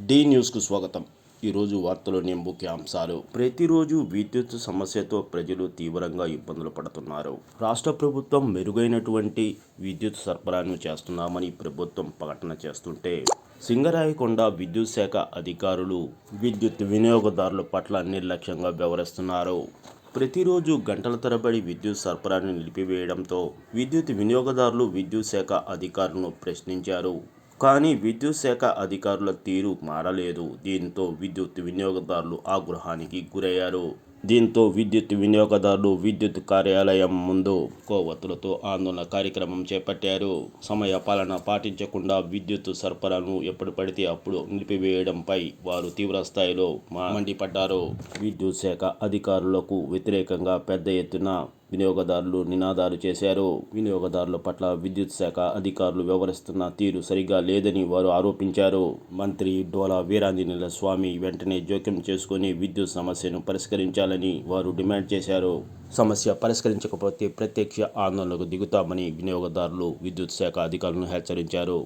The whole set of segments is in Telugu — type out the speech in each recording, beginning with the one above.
డి న్యూస్కు స్వాగతం. ఈరోజు వార్తలోని ముఖ్య అంశాలు. ప్రతిరోజు విద్యుత్ సమస్యతో ప్రజలు తీవ్రంగా ఇబ్బందులు పడుతున్నారు. రాష్ట్ర ప్రభుత్వం మెరుగైనటువంటి విద్యుత్ సరఫరాను చేస్తున్నామని ప్రభుత్వం ప్రకటన చేస్తుంటే సింగరాయకొండ విద్యుత్ శాఖ అధికారులు విద్యుత్ వినియోగదారుల పట్ల నిర్లక్ష్యంగా వ్యవహరిస్తున్నారు. ప్రతిరోజు గంటల తరబడి విద్యుత్ సరఫరాను నిలిపివేయడంతో విద్యుత్ వినియోగదారులు విద్యుత్ శాఖ అధికారులను ప్రశ్నించారు. కానీ విద్యుత్ శాఖ అధికారుల తీరు మారలేదు. దీంతో విద్యుత్ వినియోగదారులు ఆగ్రహానికి గురయ్యారు. దీంతో విద్యుత్ వినియోగదారులు విద్యుత్ కార్యాలయం ముందు కోవత్తులతో ఆందోళన కార్యక్రమం చేపట్టారు. సమయ పాలన పాటించకుండా విద్యుత్ సరఫరాను ఎప్పుడు పడితే అప్పుడు నిలిపివేయడంపై వారు తీవ్ర స్థాయిలో మా- మండిపడ్డారు. విద్యుత్ శాఖ అధికారులకు వ్యతిరేకంగా పెద్ద ఎత్తున వినియోగదారులు నినాదాలు చేశారు వినియోగదారుల పట్ల విద్యుత్ శాఖ అధికారులు వ్యవహరిస్తున్న తీరు సరిగా లేదని వారు ఆరోపించారు మంత్రి డోలా వీరాంజనేయుల స్వామి వెంటనే జోక్యం చేసుకుని విద్యుత్ సమస్యను పరిష్కరించాలని వారు డిమాండ్ చేశారు సమస్య పరిష్కరించకపోతే ప్రత్యక్ష ఆందోళనకు దిగుతామని వినియోగదారులు విద్యుత్ శాఖ అధికారులను హెచ్చరించారు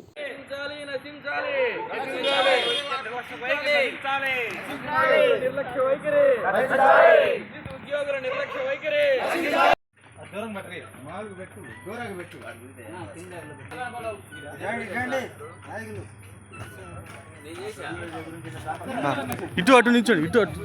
నిర్లక్ష్య వైఖరి ఉద్యోగుల నిర్లక్ష్య వైఖరి మాలు పెట్టు దూరంగా పెట్టు. ఇటు అటు నిల్చోండి ఇటు అటు.